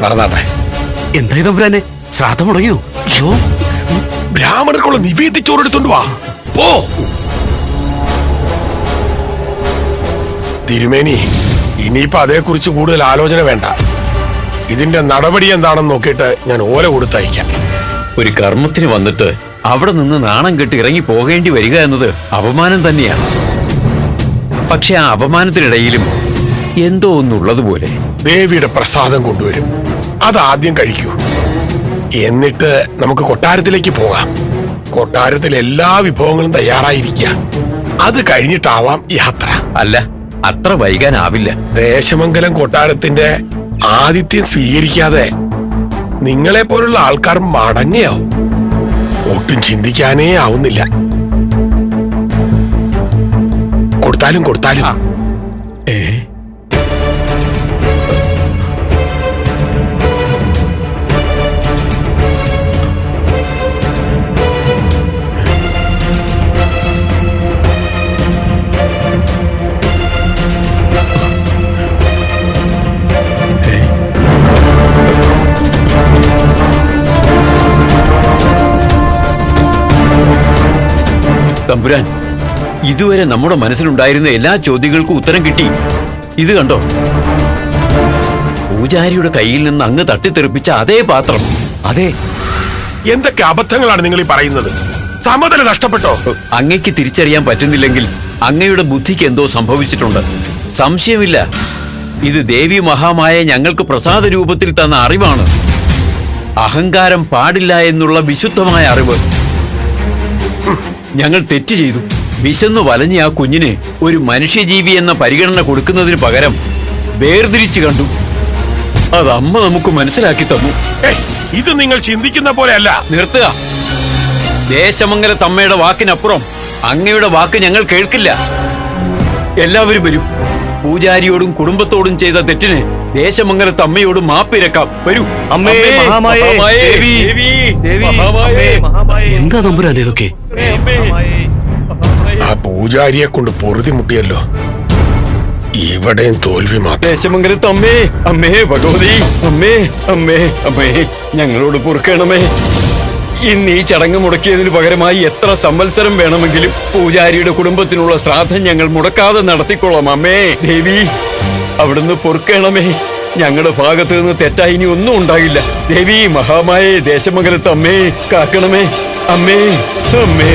നടന്നാട്ടെ. എന്തായി തമ്പുരാനെ? ശ്രാദ്ധം മുടങ്ങിയോ? ബ്രാഹ്മണർക്കുള്ള നിവേദിച്ചോറെടുത്തോണ്ട് വാ. പോ. തിരുമേനി ഇനിയിപ്പോ അതേക്കുറിച്ച് കൂടുതൽ ആലോചന വേണ്ട. ഇതിന്റെ നടപടി എന്താണെന്ന് നോക്കിയിട്ട് ഞാൻ ഓല കൊടുത്തയക്കാം. ഒരു കർമ്മത്തിന് വന്നിട്ട് അവിടെ നിന്ന് നാണം കെട്ട് ഇറങ്ങി പോകേണ്ടി വരിക എന്നത് അപമാനം തന്നെയാണ്. പക്ഷെ ആ അപമാനത്തിനിടയിലും എന്തോ ഒന്നുള്ളതുപോലെ ദേവിയുടെ പ്രസാദം കൊണ്ടുവരും. അതാദ്യം കഴിക്കൂ. എന്നിട്ട് നമുക്ക് കൊട്ടാരത്തിലേക്ക് പോകാം. കൊട്ടാരത്തിൽ എല്ലാ വിഭവങ്ങളും തയ്യാറായിരിക്കുക. അത് കഴിഞ്ഞിട്ടാവാം യാത്ര. അല്ല അത്ര വൈകാനാവില്ല. ദേശമംഗലം കൊട്ടാരത്തിന്റെ ആതിഥ്യം സ്വീകരിക്കാതെ നിങ്ങളെ പോലുള്ള ആൾക്കാർ മടങ്ങിയാവും. ഒട്ടും ചിന്തിക്കാനേ ആവുന്നില്ല. കൊടുത്താലും കൊടുത്താലും. തമ്പുരാൻ ഇതുവരെ നമ്മുടെ മനസ്സിലുണ്ടായിരുന്ന എല്ലാ ചോദ്യങ്ങൾക്കും ഉത്തരം കിട്ടി. ഇത് കണ്ടോ? പൂജാരിയുടെ കയ്യിൽ നിന്ന് അങ്ങ് തട്ടിത്തെറിപ്പിച്ച അതേ പാത്രം. അതെ. എന്തൊക്കെ അബദ്ധങ്ങളാണ് നിങ്ങൾ ഈ പറയുന്നത്? സമതല നഷ്ടപ്പെട്ടോ? അങ്ങയ്ക്ക് തിരിച്ചറിയാൻ പറ്റുന്നില്ലെങ്കിൽ അങ്ങയുടെ ബുദ്ധിക്ക് എന്തോ സംഭവിച്ചിട്ടുണ്ട്. സംശയമില്ല. ഇത് ദേവി മഹാമായ ഞങ്ങൾക്ക് പ്രസാദ രൂപത്തിൽ തന്ന അറിവാണ്. അഹങ്കാരം പാടില്ല എന്നുള്ള വിശുദ്ധമായ അറിവ്. ഞങ്ങൾ തെറ്റ് ചെയ്തു. വിശന്നു വലഞ്ഞ ആ കുഞ്ഞിന് ഒരു മനുഷ്യജീവി എന്ന പരിഗണന കൊടുക്കുന്നതിന് പകരം വേർതിരിച്ചു കണ്ടു. അത് അമ്മ നമുക്ക് മനസ്സിലാക്കി തന്നു. ഇത് നിങ്ങൾ ചിന്തിക്കുന്ന പോലെയല്ല. നിർത്തുക. ദേശമംഗല തമ്മയുടെ വാക്കിനപ്പുറം അങ്ങയുടെ വാക്ക് ഞങ്ങൾ കേൾക്കില്ല. എല്ലാവരും വരൂ. പൂജാരിയോടും കുടുംബത്തോടും ചെയ്ത തെറ്റിന് ദേശമംഗല തമ്മയോടും മാപ്പിരക്കാം. വരൂ. അമ്മേ, മഹാമായേ, ദേവി. എന്താ തമ്പുരാനെ ഇതൊക്കെ? ആ പൂജാരിയെ കൊണ്ട് പൊറുതി മുട്ടിയല്ലോ. ഇവിടെയും തോൽവി മാത്രം. ദേശമംഗലത്ത് അമ്മേ അമ്മേ ഭഗവതി അമ്മേ അമ്മേ അമ്മേ ഞങ്ങളോട് പൊറുക്കണമേ. ഇന്ന് ഈ ചടങ്ങ് മുടക്കിയതിന് പകരമായി എത്ര സംവത്സരം വേണമെങ്കിലും പൂജാരിയുടെ കുടുംബത്തിനുള്ള ശ്രാദ്ധം ഞങ്ങൾ മുടക്കാതെ നടത്തിക്കൊള്ളാം അമ്മേ. ദേവി അവിടുന്ന് പൊറുക്കണമേ. ഞങ്ങളുടെ ഭാഗത്ത് നിന്ന് തെറ്റായി ഇനി ഒന്നും ഉണ്ടാകില്ല ദേവി മഹാമായേ ദേശമംഗലത്ത് അമ്മേ കാക്കണമേ അമ്മേ അമ്മേ.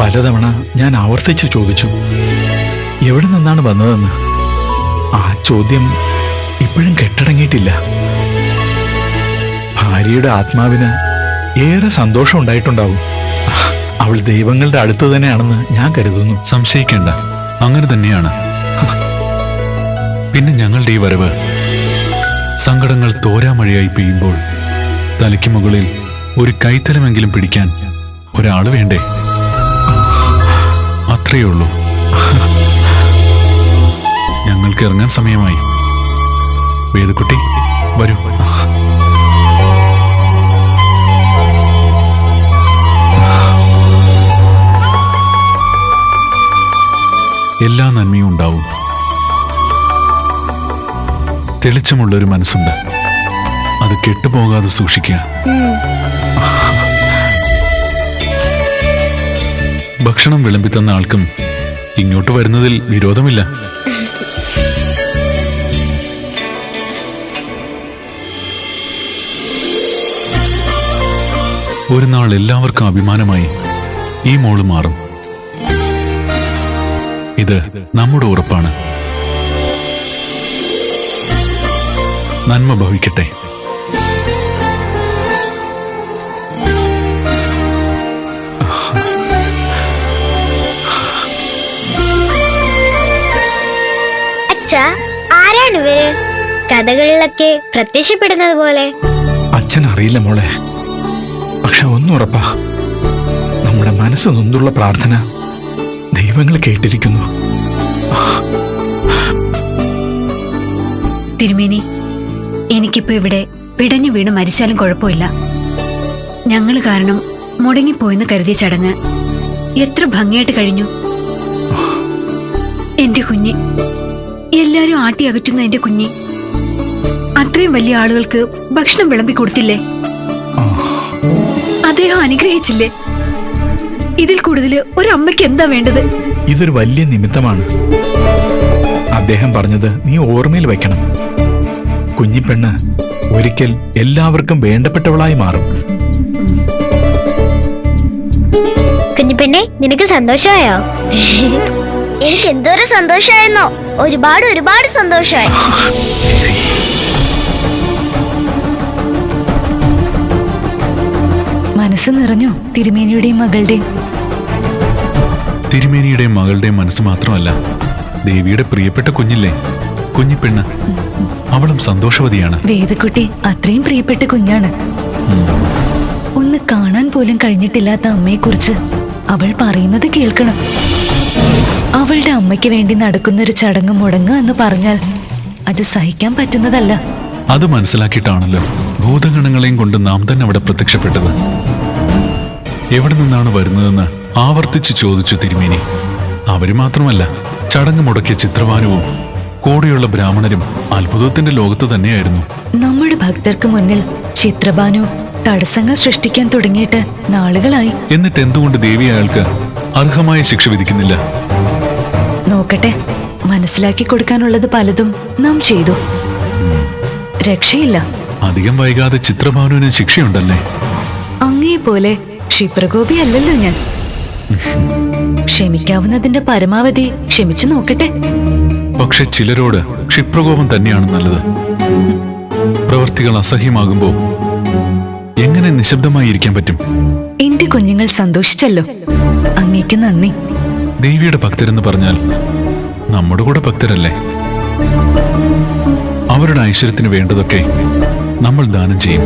പലതവണ ഞാൻ ആവർത്തിച്ചു ചോദിച്ചു എവിടെ നിന്നാണ് വന്നതെന്ന്? ആ ചോദ്യം ഇപ്പോഴും കെട്ടടങ്ങിയിട്ടില്ല. ഭാര്യയുടെ ആത്മാവിന് ഏറെ സന്തോഷം ഉണ്ടായിട്ടുണ്ടാവും. അവൾ ദൈവങ്ങളുടെ അടുത്ത് തന്നെയാണെന്ന് ഞാൻ കരുതുന്നു. സംശയിക്കേണ്ട. അങ്ങനെ തന്നെയാണ്. പിന്നെ ഞങ്ങളുടെ ഈ വരവ്. സങ്കടങ്ങൾ തോരാമഴയായി പെയ്യുമ്പോൾ തലയ്ക്ക് മുകളിൽ ഒരു കൈത്തലമെങ്കിലും പിടിക്കാൻ ഒരാൾ വേണ്ടേ? അത്രയേ ഉള്ളൂ. ഞങ്ങൾക്ക് ഇറങ്ങാൻ സമയമായി. വേദക്കുട്ടി വരൂ. എല്ലാ നന്മയും ഉണ്ടാവും. തെളിച്ചമുള്ളൊരു മനസ്സുണ്ട്. അത് കെട്ടുപോകാതെ സൂക്ഷിക്കുക. ഭക്ഷണം വിളമ്പിത്തന്ന ആൾക്കും ഇങ്ങോട്ട് വരുന്നതിൽ വിരോധമില്ല. ഒരു നാൾ എല്ലാവർക്കും അഭിമാനമായി ഈ മോൾ മാറും. ഇത് നമ്മുടെ ഉറപ്പാണ്. നന്മ ഭവിക്കട്ടെ. അച്ഛ ആരാണ് ഇവർ? കഥകളിലൊക്കെ പ്രത്യക്ഷപ്പെടുന്നത് പോലെ. അച്ഛൻ അറിയില്ല മോളെ. പക്ഷെ ഒന്നുറപ്പാ നമ്മുടെ മനസ്സ് നൊന്തുള്ള പ്രാർത്ഥന ദൈവങ്ങൾ കേട്ടിരിക്കുന്നു. തിരുമേനി എനിക്കിപ്പോ ഇവിടെ പിടഞ്ഞു വീണ് മരിച്ചാലും കുഴപ്പമില്ല. ഞങ്ങൾ കാരണം മുടങ്ങിപ്പോയെന്ന് കരുതിയ ചടങ്ങ് എത്ര ഭംഗിയായിട്ട് കഴിഞ്ഞു. എന്റെ കുഞ്ഞ് എല്ലാരും ആട്ടി അകറ്റുന്ന എന്റെ കുഞ്ഞ്. അത്രയും വലിയ ആളുകൾക്ക് ഭക്ഷണം വിളമ്പി കൊടുത്തില്ലേ? അദ്ദേഹം അനുഗ്രഹിച്ചില്ലേ? ഇതിൽ കൂടുതൽ അമ്മയ്ക്ക് എന്താ വേണ്ടത്? ഇതൊരു വലിയ നിമിത്തമാണ്. അദ്ദേഹം പറഞ്ഞത് നീ ഓർമ്മയിൽ വെക്കണം. കുഞ്ഞിപ്പെണ്ണ് ഒരിക്കൽ എല്ലാവർക്കും വേണ്ടപ്പെട്ടവളായി മാറും. കുഞ്ഞിപ്പെണ്ണെ നിനക്ക് സന്തോഷമായോ? എനിക്ക് എന്തോരം സന്തോഷമായിരുന്നോ. ഒരുപാട് ഒരുപാട് സന്തോഷമായി. മനസ്സ് നിറഞ്ഞു തിരുമേനിയുടെയും മകളുടെയും. തിരുമേനിയുടെയും മകളുടെയും മനസ്സ് മാത്രമല്ല ദേവിയുടെ പ്രിയപ്പെട്ട കുഞ്ഞില്ലേ? കുഞ്ഞിപ്പെണ്ണ് അവളും സന്തോഷവതിയാണ്. വേദക്കുട്ടി അത്രയും പ്രിയപ്പെട്ട കുഞ്ഞാണ്. ഒന്ന് കാണാൻ പോലും കഴിഞ്ഞിട്ടില്ലാത്ത അമ്മയെക്കുറിച്ച് അവൾ പറയുന്നത് കേൾക്കണം. അവളുടെ അമ്മയ്ക്ക് വേണ്ടി നടക്കുന്ന ഒരു ചടങ്ങ് മുടങ്ങുക എന്ന് പറഞ്ഞാൽ അത് സഹിക്കാൻ പറ്റുന്നതല്ല. അത് മനസ്സിലാക്കിയിട്ടാണല്ലോ ഭൂതഗണങ്ങളെയും കൊണ്ട് നാം തന്നെ അവിടെ പ്രത്യക്ഷപ്പെട്ടത്. എവിടെ നിന്നാണ് വരുന്നതെന്ന് ആവർത്തിച്ച് ചോദിച്ചു തിരുമേനി. അവർ മാത്രമല്ല ചടങ്ങ് മുടക്കിയ ചിത്രവാനുവും കൂടെയുള്ള ബ്രാഹ്മണരും അത്ഭുതത്തിന്റെ ലോകത്ത് തന്നെയായിരുന്നു. നമ്മുടെ ഭക്തർക്ക് മുന്നിൽ ചിത്രഭാനു തടസ്സങ്ങൾ സൃഷ്ടിക്കാൻ തുടങ്ങിയിട്ട് നാളുകളായി. എന്നിട്ട് എന്തുകൊണ്ട് ദേവി അയാൾക്ക് അർഹമായ ശിക്ഷ വിധിക്കുന്നില്ല? നോക്കട്ടെ മനസ്സിലാക്കി കൊടുക്കാനുള്ളത് പലതും നാം ചെയ്തു. രക്ഷയില്ല. അധികം വൈകാതെ ചിത്രഭാനുവിന് ശിക്ഷയുണ്ടല്ലേ? അങ്ങേ പോലെ ക്ഷിപ്രകോപി അല്ലല്ലോ ഞാൻ. ക്ഷമിക്കാവുന്നതിന്റെ പരമാവധി ക്ഷമിച്ചു നോക്കട്ടെ. പക്ഷെ ചിലരോട് ക്ഷിപ്രകോപം തന്നെയാണ് നല്ലത്. പ്രവർത്തികൾ അസഹ്യമാകുമ്പോൾ എങ്ങനെ നിശബ്ദമായി ഇരിക്കാൻ പറ്റും? എന്റെ കുഞ്ഞുങ്ങൾ സന്തോഷിച്ചല്ലോ. അങ്ങേക്ക് നന്ദി. ദേവിയുടെ ഭക്തരെന്ന് പറഞ്ഞാൽ നമ്മുടെ കൂടെ ഭക്തരല്ലേ? അവരുടെ ഐശ്വര്യത്തിന് വേണ്ടതൊക്കെ നമ്മൾ ദാനം ചെയ്യും.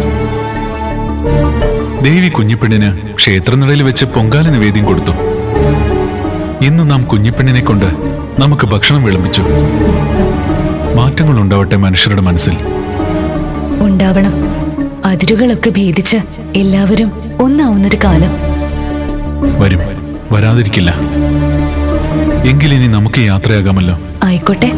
ദേവി കുഞ്ഞിപ്പെണ്ണിന് ക്ഷേത്രനിടയിൽ വെച്ച് പൊങ്കാല നിവേദ്യം കൊടുത്തു. ഇന്ന് നാം കുഞ്ഞിപ്പെണ്ണിനെ കൊണ്ട് നമുക്ക് ഭക്ഷണം വിളമ്പിച്ചു. മാറ്റങ്ങൾ ഉണ്ടാവട്ടെ മനുഷ്യരുടെ മനസ്സിൽ. ഉണ്ടാവണം. അതിരുകളൊക്കെ ഭേദിച്ച് എല്ലാവരും ഒന്നാവുന്നൊരു കാലം. വരും. വരാതിരിക്കില്ല. എങ്കിലിനി നമുക്ക് യാത്രയാകാമല്ലോ. ആയിക്കോട്ടെ.